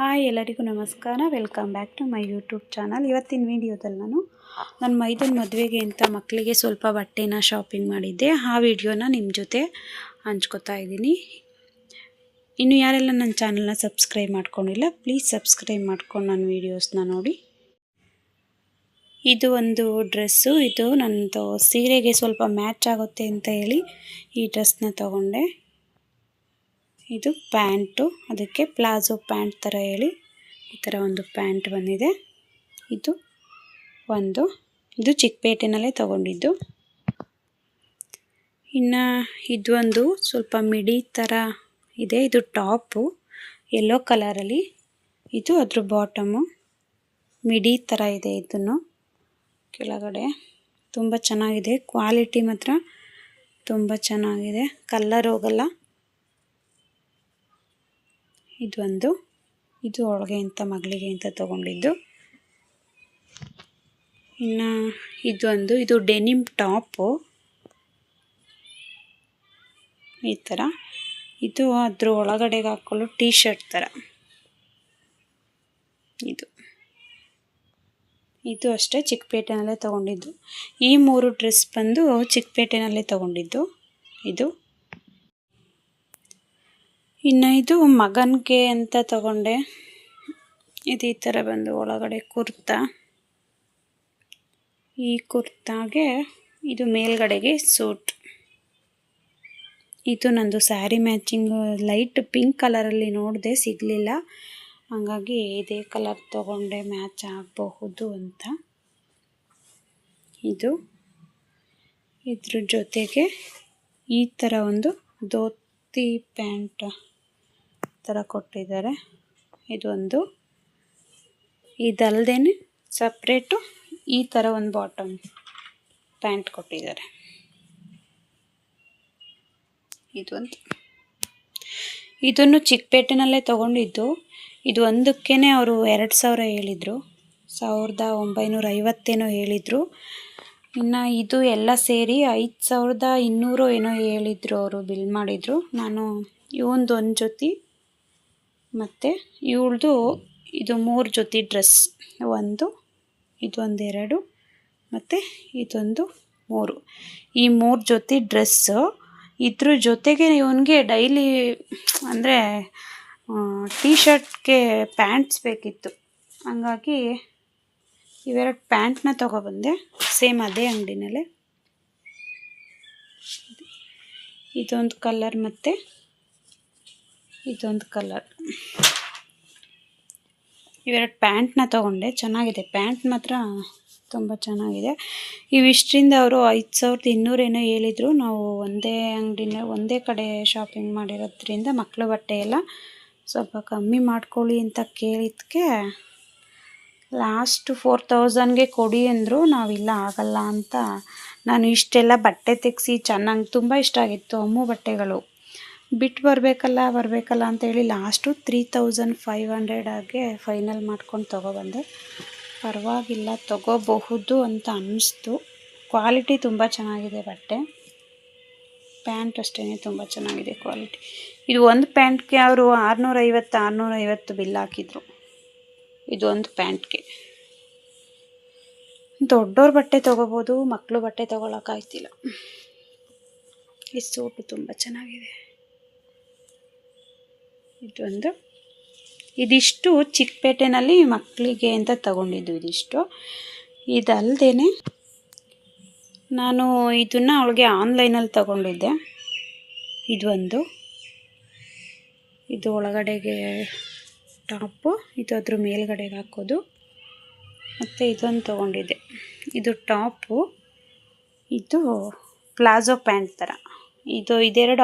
Hi ಎಲ್ಲರಿಗೂ ನಮಸ್ಕಾರ. Welcome back to my YouTube channel ಇವತ್ತಿನ ವಿಡಿಯೋದಲ್ಲಿ ನಾನು ನನ್ನ ಮೈದನ ಮದುವೆಗೆ ಅಂತ ಮಕ್ಕಳಿಗೆ ಸ್ವಲ್ಪ ಬಟ್ಟೆನ ಶಾಪಿಂಗ್ ಮಾಡಿದ್ದೆ. ಆ ವಿಡಿಯೋನ ನಿಮ್ಮ ಜೊತೆ ಹಂಚ್ಕೋತಾ ಇದ್ದೀನಿ. ಇನ್ನು ಯಾರೆಲ್ಲ ನನ್ನ ಚಾನಲ್ನ ಸಬ್ಸ್ಕ್ರೈಬ್ ಮಾಡ್ಕೊಂಡಿಲ್ಲ ಪ್ಲೀಸ್ ಸಬ್ಸ್ಕ್ರೈಬ್ ಮಾಡ್ಕೊಂಡು ನನ್ನ ವೀಡಿಯೋಸ್ನ ನೋಡಿ. ಇದು ಒಂದು ಡ್ರೆಸ್ಸು ಇದು ನನ್ನದು ಸೀರೆಗೆ ಸ್ವಲ್ಪ ಮ್ಯಾಚ್ ಆಗುತ್ತೆ ಅಂತ ಹೇಳಿ ಈ ಡ್ರೆಸ್ನ ತಗೊಂಡೆ. ಇದು ಪ್ಯಾಂಟು. ಅದಕ್ಕೆ ಪ್ಲಾಜೋ ಪ್ಯಾಂಟ್ ಥರ ಹೇಳಿ ಈ ಥರ ಒಂದು ಪ್ಯಾಂಟ್ ಬಂದಿದೆ. ಇದು ಒಂದು, ಇದು ಚಿಕ್ಕಪೇಟೆನಲ್ಲೇ ತಗೊಂಡಿದ್ದು. ಇನ್ನು ಇದೊಂದು ಸ್ವಲ್ಪ ಮಿಡಿ ಥರ ಇದೆ. ಇದು ಟಾಪು ಯೆಲ್ಲೋ ಕಲರಲ್ಲಿ. ಇದು ಅದ್ರ ಬಾಟಮು. ಮಿಡಿ ಥರ ಇದೆ ಇದನ್ನು ಕೆಳಗಡೆ. ತುಂಬ ಚೆನ್ನಾಗಿದೆ. ಕ್ವಾಲಿಟಿ ಮಾತ್ರ ತುಂಬ ಚೆನ್ನಾಗಿದೆ. ಕಲ್ಲರ್ ಹೋಗಲ್ಲ. ಇದೊಂದು ಇದು ಒಳಗೆ ಅಂತ ಮಗಳಿಗೆ ಅಂತ ತಗೊಂಡಿದ್ದು. ಇನ್ನು ಇದೊಂದು ಇದು ಡೆನಿಮ್ ಟಾಪು. ಈ ಥರ. ಇದು ಅದ್ರ ಒಳಗಡೆಗೆ ಹಾಕೊಳ್ಳೋ ಟೀ ಶರ್ಟ್ ಥರ. ಇದು. ಇದು ಅಷ್ಟೇ ಚಿಕ್ಕಪೇಟೆನಲ್ಲೇ ತೊಗೊಂಡಿದ್ದು. ಈ ಮೂರು ಡ್ರೆಸ್ ಬಂದು ಚಿಕ್ಕಪೇಟೆನಲ್ಲೇ ತೊಗೊಂಡಿದ್ದು. ಇದು. ಇನ್ನು ಇದು ಮಗನಿಗೆ ಅಂತ ತಗೊಂಡೆ? ಇದು ಈ ಥರ ಬಂದು ಒಳಗಡೆ ಕುರ್ತಾ. ಈ ಕುರ್ತಾಗೆ ಇದು ಮೇಲ್ಗಡೆಗೆ ಸೂಟ್. ಇದು ನಂದು ಸ್ಯಾರಿ ಮ್ಯಾಚಿಂಗ್ ಲೈಟ್ ಪಿಂಕ್ ಕಲರಲ್ಲಿ ನೋಡಿದೆ ಸಿಗಲಿಲ್ಲ. ಹಾಗಾಗಿ ಇದೇ ಕಲರ್ ತಗೊಂಡೆ, ಮ್ಯಾಚ್ ಆಗಬಹುದು ಅಂತ. ಇದು ಇದ್ರ ಜೊತೆಗೆ ಈ ಥರ ಒಂದು ಧೋತಿ ಪ್ಯಾಂಟ್ ಥರ ಕೊಟ್ಟಿದ್ದಾರೆ. ಇದೊಂದು. ಇದಲ್ಲದೆ ಸಪ್ರೇಟು ಈ ಥರ ಒಂದು ಬಾಟಮ್ ಪ್ಯಾಂಟ್ ಕೊಟ್ಟಿದ್ದಾರೆ. ಇದೊಂದು. ಇದನ್ನು ಚಿಕ್ಕಪೇಟೆನಲ್ಲೇ ತೊಗೊಂಡಿದ್ದು. ಇದು ಒಂದಕ್ಕೇ ಅವರು ಎರಡು ಸಾವಿರ ಹೇಳಿದರು. ಸಾವಿರದ ಒಂಬೈನೂರ ಐವತ್ತೇನೋ ಹೇಳಿದರು. ಇನ್ನು ಇದು ಎಲ್ಲ ಸೇರಿ ಐದು ಸಾವಿರದ ಇನ್ನೂರು ಏನೋ ಹೇಳಿದ್ರು ಅವರು ಬಿಲ್ ಮಾಡಿದರು. ನಾನು ಇವೊಂದು ಒಂದು ಜೊತೆ ಮತ್ತು ಇವಳದು ಇದು ಮೂರು ಜೊತೆ ಡ್ರೆಸ್ ಒಂದು ಇದೊಂದೆರಡು ಮತ್ತು ಇದೊಂದು ಮೂರು. ಈ ಮೂರು ಜೊತೆ ಡ್ರೆಸ್ಸು ಇದ್ರ ಜೊತೆಗೆ ಇವನಿಗೆ ಡೈಲಿ ಅಂದರೆ ಟೀ ಶರ್ಟ್ಗೆ ಪ್ಯಾಂಟ್ಸ್ ಬೇಕಿತ್ತು. ಹಂಗಾಗಿ ಇವೆರಡು ಪ್ಯಾಂಟ್ನ ತೊಗೊಬಂದೆ ಸೇಮ್ ಅದೇ ಅಂಗಡಿನಲ್ಲೇ. ಇದೊಂದು ಕಲರ್ ಮತ್ತು ಇದೊಂದು ಕಲರ್. ಇವೆರಡು ಪ್ಯಾಂಟ್ನ ತೊಗೊಂಡೆ. ಚೆನ್ನಾಗಿದೆ. ಪ್ಯಾಂಟ್ ಮಾತ್ರ ತುಂಬ ಚೆನ್ನಾಗಿದೆ. ಇವಿಷ್ಟರಿಂದ ಅವರು ಐದು ಸಾವಿರದ ಇನ್ನೂರೇನೋ ಹೇಳಿದರು. ನಾವು ಒಂದೇ ಅಂಗಡಿನ, ಒಂದೇ ಕಡೆ ಶಾಪಿಂಗ್ ಮಾಡಿರೋದ್ರಿಂದ ಮಕ್ಕಳ ಬಟ್ಟೆ ಎಲ್ಲ ಸ್ವಲ್ಪ ಕಮ್ಮಿ ಮಾಡ್ಕೊಳ್ಳಿ ಅಂತ ಕೇಳಿದ್ದಕ್ಕೆ ಲಾಸ್ಟ್ ಫೋರ್ ತೌಸಂಡ್ಗೆ ಕೊಡಿ ಅಂದರು ನಾವಿಲ್ಲ ಆಗಲ್ಲ ಅಂತ. ನಾನು ಇಷ್ಟೆಲ್ಲ ಬಟ್ಟೆ ತೆಗೆಸಿ ಚೆನ್ನಾಗಿ ತುಂಬ ಇಷ್ಟ ಆಗಿತ್ತು ಅಮ್ಮು ಬಟ್ಟೆಗಳು. ಬಿಟ್ಟು ಬರಬೇಕಲ್ಲ ಬರಬೇಕಲ್ಲ ಅಂತೇಳಿ ಲಾಸ್ಟು ತ್ರೀ ತೌಸಂಡ್ ಫೈವ್ ಹಂಡ್ರೆಡಾಗೆ ಫೈನಲ್ ಮಾಡ್ಕೊಂಡು ತೊಗೊಬಂದೆ ಪರವಾಗಿಲ್ಲ, ತೊಗೋಬಹುದು ಅಂತ ಅನ್ನಿಸ್ತು ಕ್ವಾಲಿಟಿ ತುಂಬ ಚೆನ್ನಾಗಿದೆ ಬಟ್ಟೆ. ಪ್ಯಾಂಟ್ ಅಷ್ಟೇ ತುಂಬ ಚೆನ್ನಾಗಿದೆ ಕ್ವಾಲಿಟಿ ಇದು ಒಂದು ಪ್ಯಾಂಟ್ಗೆ ಅವರು ಆರುನೂರೈವತ್ತು ಆರುನೂರೈವತ್ತು ಬಿಲ್ ಹಾಕಿದ್ರು. ಇದು ಒಂದು ಪ್ಯಾಂಟ್ಗೆ. ದೊಡ್ಡವ್ರ ಬಟ್ಟೆ ತೊಗೋಬೋದು ಮಕ್ಕಳು ಬಟ್ಟೆ ತೊಗೊಳಕ್ಕಾಯ್ತಿಲ್ಲ ಈ ಸೂಟು ತುಂಬ ಚೆನ್ನಾಗಿದೆ. ಇದೊಂದು, ಇದಿಷ್ಟು ಚಿಕ್ಕಪೇಟೆನಲ್ಲಿ ಮಕ್ಕಳಿಗೆ ಅಂತ ತಗೊಂಡಿದ್ದು ಇದಿಷ್ಟು. ಇದಲ್ಲದೆ ನಾನು ಇದನ್ನು ಅವಳಿಗೆ ಆನ್ಲೈನಲ್ಲಿ ತಗೊಂಡಿದ್ದೆ. ಇದೊಂದು, ಇದು ಒಳಗಡೆಗೆ ಟಾಪು, ಇದು ಅದ್ರ ಮೇಲ್ಗಡೆಗೆ ಹಾಕೋದು. ಮತ್ತು ಇದೊಂದು ತೊಗೊಂಡಿದ್ದೆ. ಇದು ಟಾಪು, ಇದು ಪ್ಲಾಜೋ ಪ್ಯಾಂಟ್ ಥರ ಇದು ಇದೆರಡು